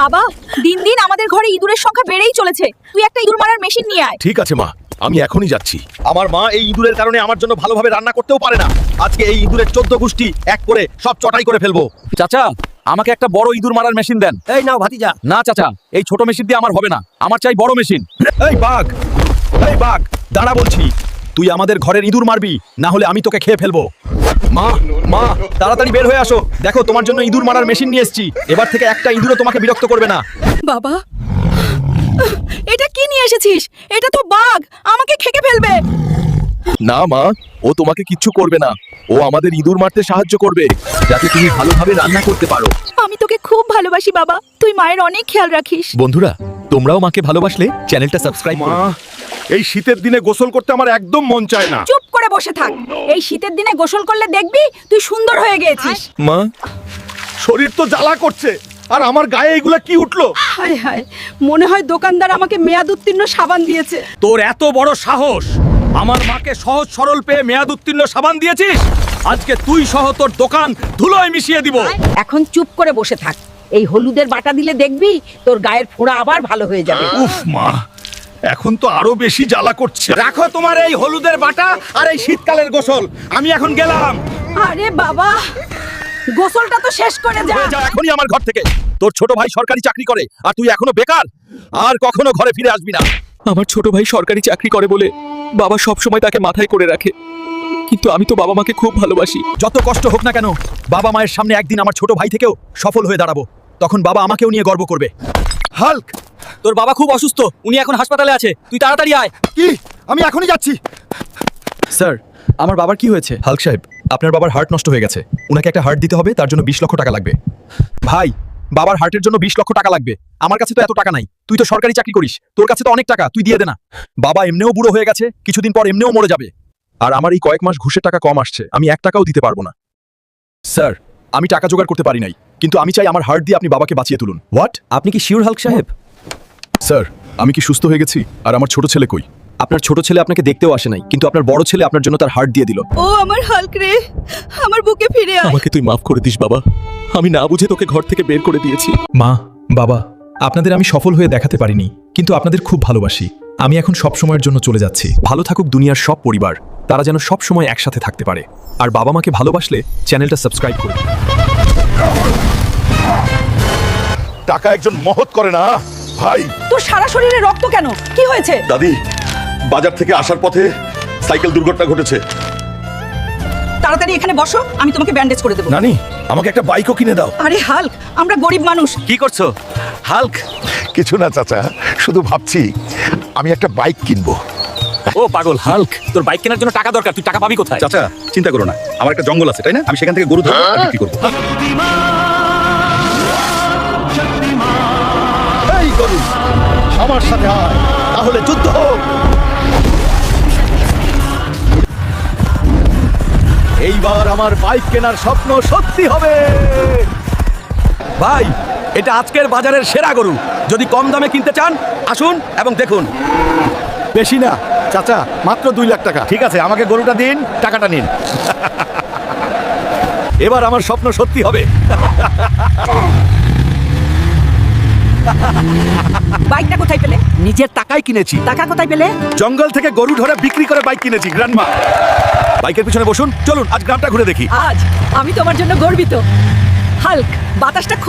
বাবা দিন দিন আমাদের ঘরে ইঁদুরের সংখ্যা বেড়েই চলেছে। তুই একটা ইঁদুর মারার মেশিন নিয়ে আয়। ঠিক আছে মা আমি এখনই যাচ্ছি। আমার মা এই ইঁদুরের কারণে আমার জন্য ভালোভাবে রান্না করতেও পারে না। আজকে এই ইঁদুরের চোদ্দ গোষ্ঠী এক করে সব চটাই করে ফেলব। চাচা আমাকে একটা বড় ইঁদুর মারার মেশিন দেন। এই নাও ভাতিজা। না চাচা এই ছোট মেশিন দিয়ে আমার হবে না। আমার চাই বড় মেশিন এই বাঘ এই বাঘ দাঁড়া বলছি। তুই আমাদের ঘরের ইঁদুর মারবি না হলে আমি তোকে খেয়ে ফেলব। মা মা তাড়াতাড়ি বের হয়ে আসো। দেখো তোমার জন্য ইঁদুর মারার মেশিন নিয়ে এসেছি। এবার থেকে একটা ইঁদুরও তোমাকে বিরক্ত করবে না। বাবা এটা কি নিয়ে এসেছিস? এটা তো বাঘ আমাকে খেকে ফেলবে। না মা ও তোমাকে কিচ্ছু করবে না। ও আমাদের ইঁদুর মারতে সাহায্য করবে যাতে তুমি ভালোভাবে রান্না করতে পারো। আমি তোকে খুব ভালোবাসি বাবা। তুই মায়ের অনেক খেয়াল রাখিস। বন্ধুরা তোমরাও মাকে ভালোবাসলে চ্যানেলটা সাবস্ক্রাইব করো। এই শীতের দিনে গোসল করতে আমার একদম মন চায় না। চুপ করে বসে থাক। এই শীতের দিনে গোসল করলে দেখবি তুই সুন্দর হয়ে গেছিস মা? শরীর তো জ্বালা করছে আর আমার গায়ে এগুলা কি উঠল? হায় হায় মনে হয় দোকানদার আমাকে মেয়াদ উত্তীর্ণ সাবান দিয়েছে। তোর এত বড় সাহস আমার মাকে সহজ সরল পেয়ে মেয়াদ উত্তীর্ণ সাবান দিয়েছিস? আজকে তুই সহ তোর দোকান ধুলোয় মিশিয়ে দিব। এখন চুপ করে বসে থাক। এই হলুদের বাটা দিলে দেখবি তোর গায়ের ফোঁড়া আবার ভালো হয়ে যাবে। উফ মা এখন তো আরও বেশি জ্বালা করছে। রাখো তোমার এই হলুদের বাটা আর এই শীতকালের গোসল। আমি এখন গেলাম। আরে বাবা গোসলটা তো শেষ করে যা। যা এখনই আমার ঘর থেকে। তোর ছোট ভাই সরকারি চাকরি করে আর তুই এখনও বেকার? আর কখনো ঘরে ফিরে আসবি না। আমার ছোট ভাই সরকারি চাকরি করে বলে বাবা সব সময় তাকে মাথায় করে রাখে। কিন্তু আমি তো বাবা মাকে খুব ভালোবাসি। যত কষ্ট হোক না কেন বাবা মায়ের সামনে একদিন আমার ছোট ভাই থেকেও সফল হয়ে দাঁড়াবো। তখন বাবা আমাকেও নিয়ে গর্ব করবে। হাল্ক! তোর বাবা খুব অসুস্থ উনি এখন হাসপাতালে আছে। তুই তাড়াতাড়ি আয়। কি? আমি এখনই যাচ্ছি। স্যার আমার বাবার কি হয়েছে? হালক সাহেব আপনার বাবার হার্ট নষ্ট হয়ে গেছে। উনাকে একটা হার্ট দিতে হবে তার জন্য বিশ লক্ষ টাকা লাগবে। ভাই বাবার হার্টের জন্য বিশ লক্ষ টাকা লাগবে। আমার কাছে তো এত টাকা নাই। তুই তো সরকারি চাকরি করিস। তোর কাছে তো অনেক টাকা তুই দিয়ে দে না। বাবা এমনিও বুড়ো হয়ে গেছে কিছুদিন পর এমনিও মরে যাবে। আর আমার এই কয়েক মাস ঘুষের টাকা কম আসছে আমি এক টাকাও দিতে পারব না। স্যার আমি টাকা জোগাড় করতে পারি নাই কিন্তু আমি চাই আমার হার্ট দিয়ে আপনি বাবাকে বাঁচিয়ে তুলুন। হোয়াট আপনি কি শিওর হালক সাহেব? স্যার আমি কি সুস্থ হয়ে গেছি? আর আমার ছোট ছেলে কই? আপনার ছোট ছেলে আপনাকে দেখতেও আসে নাই কিন্তু আপনার বড় ছেলে আপনার জন্য তার হার্ট দিয়ে দিল। ও আমার হালক রে আমার বুকে ফিরে আয়। আমাকে তুই মাফ করে দিস বাবা। আমি না বুঝে তোকে ঘর থেকে বের করে দিয়েছি। মা বাবা আপনাদের আমি সফল হয়ে দেখাতে পারিনি কিন্তু আপনাদের খুব ভালোবাসি। আমি এখন সব সময়ের জন্য চলে যাচ্ছি। ভালো থাকুক দুনিয়ার সব পরিবার তারা যেন সব সময় একসাথে থাকতে পারে। আর বাবা মাকে ভালোবাসলে চ্যানেলটা সাবস্ক্রাইব করুন। টাকা একজন মহৎ করে না? ভাই। তোর সারা শরীরে রক্ত কেন? কি হয়েছে? দাদি বাজার থেকে আসার পথে সাইকেল দুর্ঘটনা ঘটেছে। তাড়াতাড়ি এখানে বসো আমি তোমাকে ব্যান্ডেজ করে দেবো। নানি আমাকে একটা বাইকও কিনে দাও। আরে হাল্ক আমরা গরিব মানুষ। কি করছ? হাল্ক! কিছু না চাচা শুধু ভাবছি আমি একটা বাইক কিনবো। ও পাগল হাল্ক! তোর বাইক কেনার জন্য টাকা দরকার তুই টাকা পাবি কোথায়? চাচা চিন্তা করো না আমার একটা জঙ্গল আছে তাই না? আমি সেখান থেকে গরু ধরে বিক্রি করব। আমার সাথে আয় তাহলে যুদ্ধ হোক। এইবার আমার বাইক কেনার স্বপ্ন সত্যি হবে। ভাই, এটা আজকের বাজারের সেরা গরু। যদি কম দামে কিনতে চান, আসুন এবং দেখুন। বেশি না। চাচা, মাত্র দুই লাখ টাকা। ঠিক আছে, আমাকে গরুটা দিন, টাকাটা নিন। এবার আমার স্বপ্ন সত্যি হবে। বাইকটা কোথায় পেলে? নিজের টাকায় কিনেছি। টাকা কোথায় পেলে? জঙ্গল থেকে গরু ধরে বিক্রি করে বাইক কিনেছি গ্র্যান্ডমা বাইকের পিছনে বসুন চলুন আজ গ্রামটা ঘুরে দেখি। আজ আমি তোমার জন্য গর্বিত। হাল্ক বাতাসটা খুব